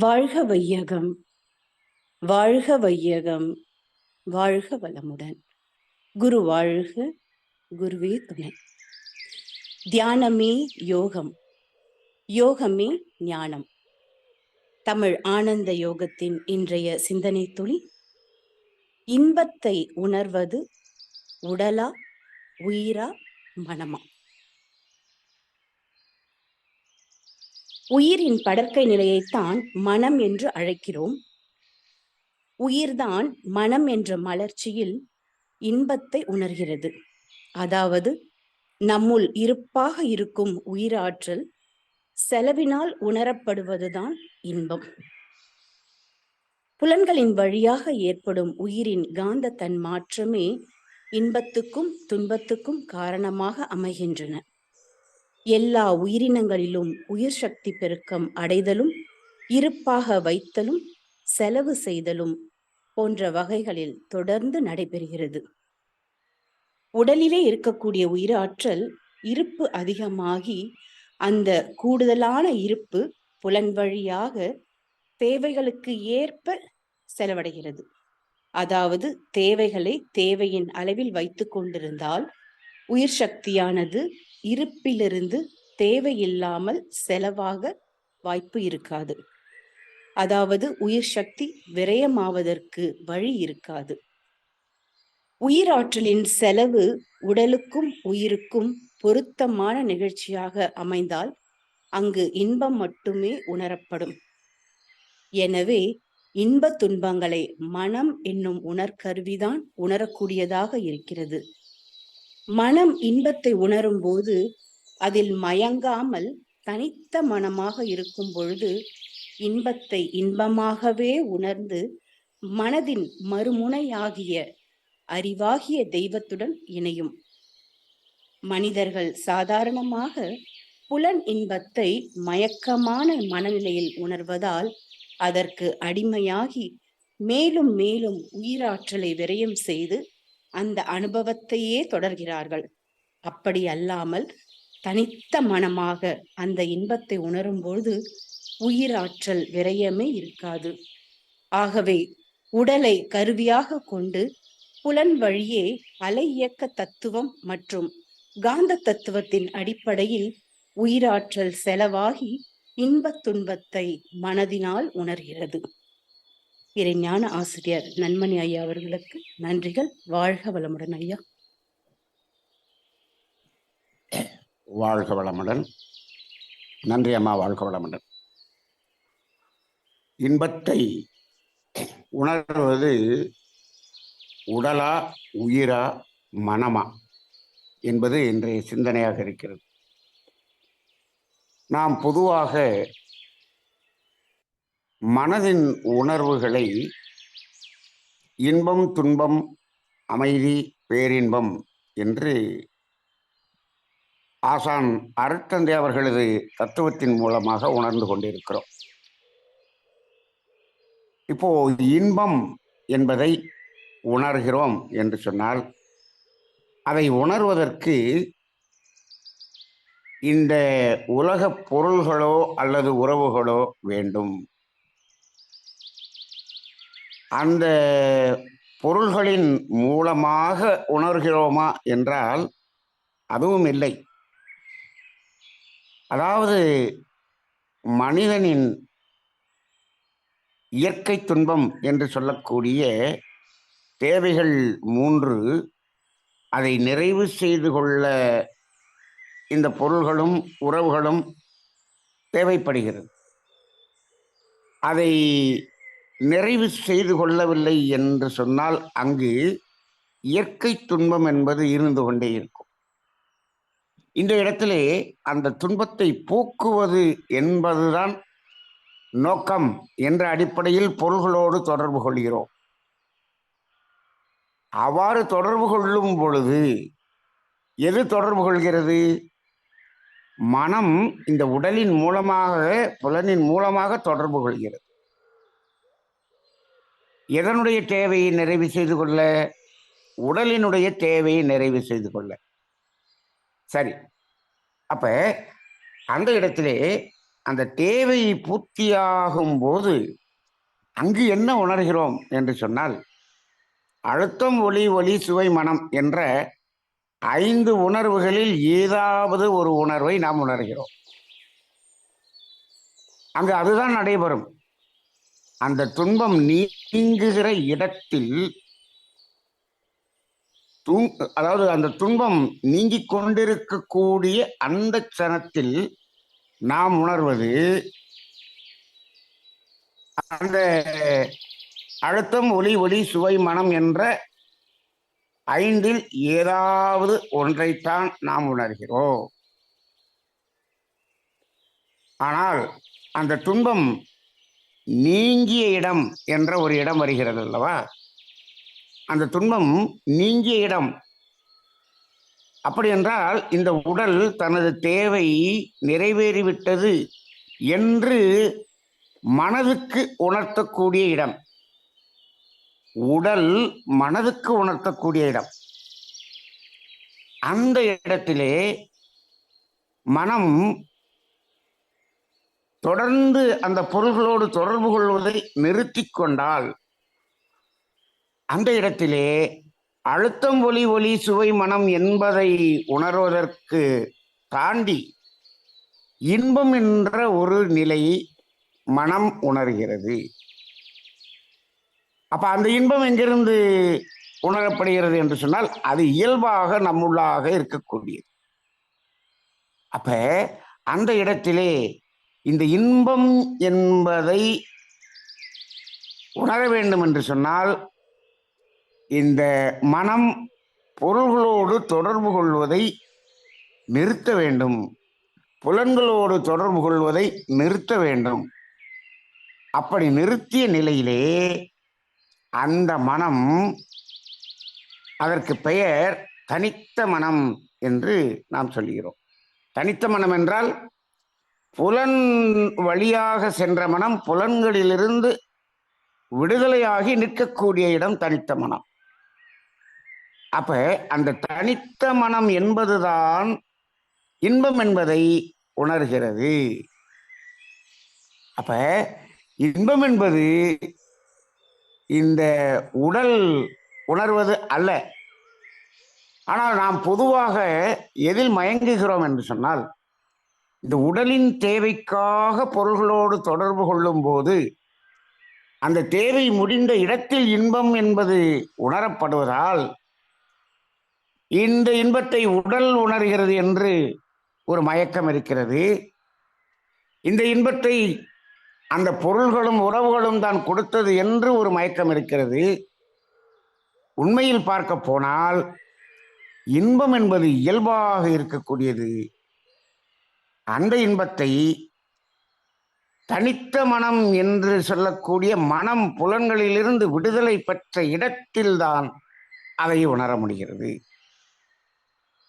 வாழ்க வையகம் வாழ்க வையகம் வாழ்க வளமுடன். குரு வாழ்க குருவே துணை. தியானமே யோகம் யோகமே ஞானம். தமிழ் ஆனந்த யோகத்தின் இன்றைய சிந்தனை துளி. இன்பத்தை உணர்வது உடலா உயிரா மனமா? உயிரின் படற்கை நிலையைத்தான் மனம் என்று அழைக்கிறோம். உயிர்தான் மனம் என்ற மலர்ச்சியில் இன்பத்தை உணர்கிறது. அதாவது நம்முள் இருப்பாக இருக்கும் உயிராற்றல் செலவினால் உணரப்படுவதுதான் இன்பம். புலன்களின் வழியாக ஏற்படும் உயிரின் காந்த தன் மாற்றமே இன்பத்துக்கும் துன்பத்துக்கும் காரணமாக அமைகின்றன. எல்லா உயிரினங்களிலும் உயிர் சக்தி பெருக்கம் அடைதலும் இருப்பாக வைத்தலும் செலவு செய்தலும் போன்ற வகைகளில் தொடர்ந்து நடைபெறுகிறது. உடலிலே இருக்கக்கூடிய உயிராற்றல் இருப்பு அதிகமாகி அந்த கூடுதலான இருப்பு புலன் வழியாக தேவைகளுக்கு ஏற்ப செலவடைகிறது. அதாவது தேவைகளை தேவையின் அளவில் வைத்து கொண்டிருந்தால் உயிர் சக்தியானது இருப்பிலிருந்து தேவையில்லாமல் செலவாக வாய்ப்பு இருக்காது. அதாவது உயிர் சக்தி விரயமாவதற்கு வழி இருக்காது. உயிராற்றலின் செலவு உடலுக்கும் உயிருக்கும் பொருத்தமான நிகழ்ச்சியாக அமைந்தால் அங்கு இன்பம் மட்டுமே உணரப்படும். எனவே இன்ப துன்பங்களை மனம் என்னும் உணர்கருவிதான் உணரக்கூடியதாக இருக்கிறது. மனம் இன்பத்தை உணரும் போது அதில் மயங்காமல் தனித்த மனமாக இருக்கும் பொழுது இன்பத்தை இன்பமாகவே உணர்ந்து மனதின் மறுமுனையாகிய அறிவாகிய தெய்வத்துடன் இணையும். மனிதர்கள் சாதாரணமாக புலன் இன்பத்தை மயக்கமான மனநிலையில் உணர்வதால் அதற்கு அடிமையாகி மேலும் மேலும் உயிராற்றலை விரயம் செய்து அந்த அனுபவத்தையே தொடர்கிறார்கள். அப்படி அல்லாமல் தனித்த மனமாக அந்த இன்பத்தை உணரும் பொழுது உயிராற்றல் விரயமே இருக்காது. ஆகவே உடலை கருவியாக கொண்டு புலன் வழியே அலை இயக்க தத்துவம் மற்றும் காந்த தத்துவத்தின் அடிப்படையில் உயிராற்றல் செலவாகி இன்பத் துன்பத்தை மனதினால் உணர்கிறது. இறைஞான ஆசிரியர் நன்மணி ஐயா அவர்களுக்கு நன்றிகள். வாழ்க வளமுடன் ஐயா. வாழ்க வளமுடன். நன்றி அம்மா வாழ்க வளமுடன். இன்பத்தை உணர்வது உடலா உயிரா மனமா என்பது இன்றைய சிந்தனையாக இருக்கிறது. நாம் பொதுவாக மனதின் உணர்வுகளை இன்பம் துன்பம் அமைதி பேரின்பம் என்று ஆசான் அருட்தந்தை அவர்களது தத்துவத்தின் மூலமாக உணர்ந்து கொண்டிருக்கிறோம். இப்போ இன்பம் என்பதை உணர்கிறோம் என்று சொன்னால் அதை உணர்வதற்கு இந்த உலக பொருள்களோ அல்லது உறவுகளோ வேண்டும். அந்த பொருள்களின் மூலமாக உணர்கிறோமா என்றால் அதுவும் இல்லை. அதாவது மனிதனின் இயற்கை துன்பம் என்று சொல்லக்கூடிய தேவைகள் மூன்று அதை நிறைவு செய்து கொள்ள இந்த பொருள்களும் உறவுகளும் தேவைப்படுகிறது. அதை நிறைவு செய்து கொள்ளவில்லை என்று சொன்னால் அங்கு இயற்கை துன்பம் என்பது இருந்து கொண்டே இருக்கும். இந்த இடத்திலே அந்த துன்பத்தை போக்குவது என்பதுதான் நோக்கம் என்ற அடிப்படையில் பொருள்களோடு தொடர்பு கொள்கிறோம். அவ்வாறு தொடர்பு கொள்ளும் பொழுது எது தொடர்பு கொள்கிறது? மனம் இந்த உடலின் மூலமாக புலனின் மூலமாக தொடர்பு கொள்கிறது. எதனுடைய தேவையை நிறைவு செய்து கொள்ள? உடலினுடைய தேவையை நிறைவு செய்து கொள்ள. சரி. அப்ப அந்த இடத்திலே அந்த தேவை பூர்த்தியாகும் போது அங்கு என்ன உணர்கிறோம் என்று சொன்னால் அழுத்தம் ஒளி ஒளி சுவை மனம் என்ற ஐந்து உணர்வுகளில் ஏதாவது ஒரு உணர்வை நாம் உணர்கிறோம். அங்கு அதுதான் நடைபெறும். அந்த துன்பம் நீங்குகிற இடத்தில் அதாவது அந்த துன்பம் நீங்கிக் கொண்டிருக்கக்கூடிய அந்த கணத்தில் நாம் உணர்வது அந்த அழுத்தம் ஒளி ஒளி சுவை மனம் என்ற ஐந்தில் ஏதாவது ஒன்றைத்தான் நாம் உணர்கிறோம். ஆனால் அந்த துன்பம் நீங்கிய இடம் என்ற ஒரு இடம் வருகிறது அல்லவா? அந்த துன்பம் நீங்கிய இடம். அப்படி என்றால் இந்த உடல் தனது தேவை நிறைவேறிவிட்டது என்று மனதுக்கு உணர்த்தக்கூடிய இடம். உடல் மனதுக்கு உணர்த்தக்கூடிய இடம். அந்த இடத்திலே மனம் தொடர்ந்து அந்த பொருள்களோடு தொடர்பு கொள்வதை நிறுத்தி கொண்டால் அந்த இடத்திலே அழுத்தம் ஒலி ஒலி சுவை மனம் என்பதை உணர்வதற்கு தாண்டி இன்பம் என்ற ஒரு நிலையை மனம் உணர்கிறது. அப்ப அந்த இன்பம் எங்கிருந்து உணரப்படுகிறது என்று சொன்னால் அது இயல்பாக நம்முள்ளாக இருக்கக்கூடியது. அப்ப அந்த இடத்திலே இந்த இன்பம் என்பதை உணர வேண்டும் என்று சொன்னால் இந்த மனம் பொருள்களோடு தொடர்பு கொள்வதை நிறுத்த வேண்டும். புலன்களோடு தொடர்பு கொள்வதை நிறுத்த வேண்டும். அப்படி நிறுத்திய நிலையிலே அந்த மனம் அதற்கு பெயர் தனித்த மனம் என்று நாம் சொல்கிறோம் தனித்த மனம் என்றால் புலன் வழியாக சென்ற மனம் புலன்களிலிருந்து விடுதலையாகி நிற்கக்கூடிய இடம் தனித்த மனம். அப்ப அந்த தனித்த மனம் என்பதுதான் இன்பம் என்பதை உணர்கிறது. அப்ப இன்பம் என்பது இந்த உடல் உணர்வது அல்ல. ஆனால் நாம் பொதுவாக எதில் மயங்குகிறோம் என்று சொன்னால் இந்த உடலின் தேவைக்காக பொருள்களோடு தொடர்பு கொள்ளும் போது அந்த தேவை முடிந்த இடத்தில் இன்பம் என்பது உணரப்படுவதால் இந்த இன்பத்தை உடல் உணர்கிறது என்று ஒரு மயக்கம் இருக்கிறது. இந்த இன்பத்தை அந்த பொருள்களும் உறவுகளும் தான் கொடுத்தது என்று ஒரு மயக்கம் இருக்கிறது. உண்மையில் பார்க்க போனால் இன்பம் என்பது இயல்பாக இருக்கக்கூடியது. அந்த இன்பத்தை தனித்த மனம் என்று சொல்லக்கூடிய மனம் புலன்களிலிருந்து விடுதலை பெற்ற இடத்தில்தான் அதை உணர முடிகிறது.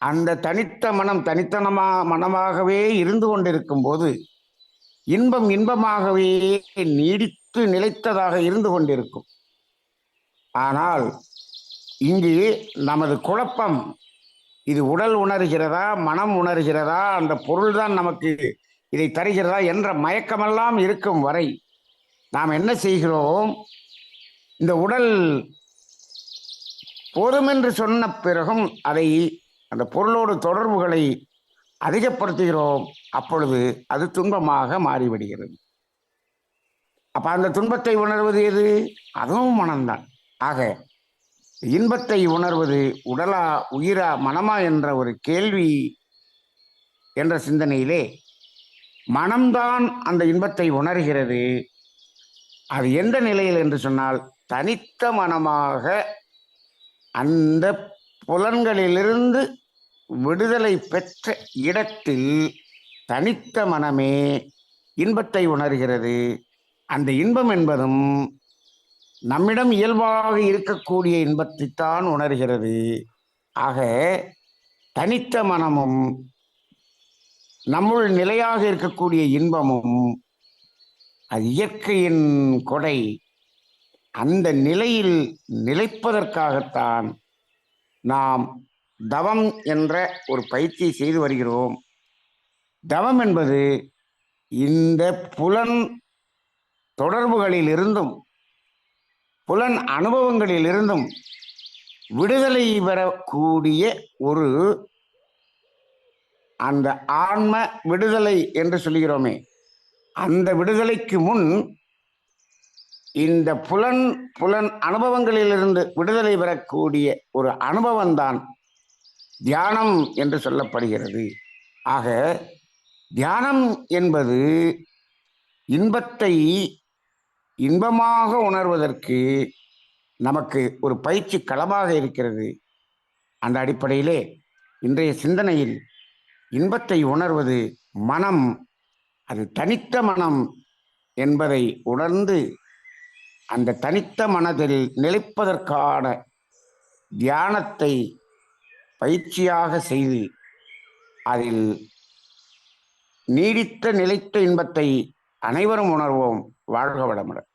அந்த தனித்த மனம் தனித்தனமா மனமாகவே இருந்து கொண்டிருக்கும் போது இன்பம் இன்பமாகவே நீடித்து நிலைத்ததாக இருந்து கொண்டிருக்கும். ஆனால் இங்கு நமது குழப்பம் இது உடல் உணர்கிறதா மனம் உணர்கிறதா அந்த பொருள்தான் நமக்கு இதை தருகிறதா என்ற மயக்கமெல்லாம் இருக்கும் வரை நாம் என்ன செய்கிறோம்? இந்த உடல் போதுமென்று சொன்ன பிறகும் அதை அந்த பொருளோடு தொடர்புகளை அதிகப்படுத்துகிறோம். அப்பொழுது அது துன்பமாக மாறிவிடுகிறது. அப்போ அந்த துன்பத்தை உணர்வது எது? அதுவும் மனம்தான். ஆக இன்பத்தை உணர்வது உடலா உயிரா மனமா என்ற ஒரு கேள்வி என்ற சிந்தனையிலே மனம்தான் அந்த இன்பத்தை உணர்கிறது. அது எந்த நிலையில் என்று சொன்னால் தனித்த மனமாக அந்த புலன்களிலிருந்து விடுதலை பெற்ற இடத்தில் தனித்த மனமே இன்பத்தை உணர்கிறது. அந்த இன்பம் என்பதும் நம்மிடம் இயல்பாக இருக்கக்கூடிய இன்பத்தைத்தான் உணர்கிறது. ஆக தனித்த மனமும் நம்முள் நிலையாக இருக்கக்கூடிய இன்பமும் அது இயற்கையின் கொடை. அந்த நிலையில் நிலைப்பதற்காகத்தான் நாம் தவம் என்ற ஒரு பயிற்சியை செய்து வருகிறோம். தவம் என்பது இந்த புலன் தொடர்புகளிலிருந்தும் புலன் அனுபவங்களிலிருந்தும் விடுதலை பெறக்கூடிய ஒரு அந்த ஆன்ம விடுதலை என்று சொல்கிறோமே அந்த விடுதலைக்கு முன் இந்த புலன் புலன் அனுபவங்களிலிருந்து விடுதலை பெறக்கூடிய ஒரு அனுபவம்தான் தியானம் என்று சொல்லப்படுகிறது. ஆக தியானம் என்பது இன்பத்தை இன்பமாக உணர்வதற்கு நமக்கு ஒரு பயிற்சி களமாக இருக்கிறது. அந்த அடிப்படையிலே இன்றைய சிந்தனையில் இன்பத்தை உணர்வது மனம் அது தனித்த மனம் என்பதை உணர்ந்து அந்த தனித்த மனதில் நிலைப்பதற்கான தியானத்தை பயிற்சியாக செய்து அதில் நீடித்த நிலைத்த இன்பத்தை அனைவரும் உணர்வோம். வாழ்க வளமுடன்.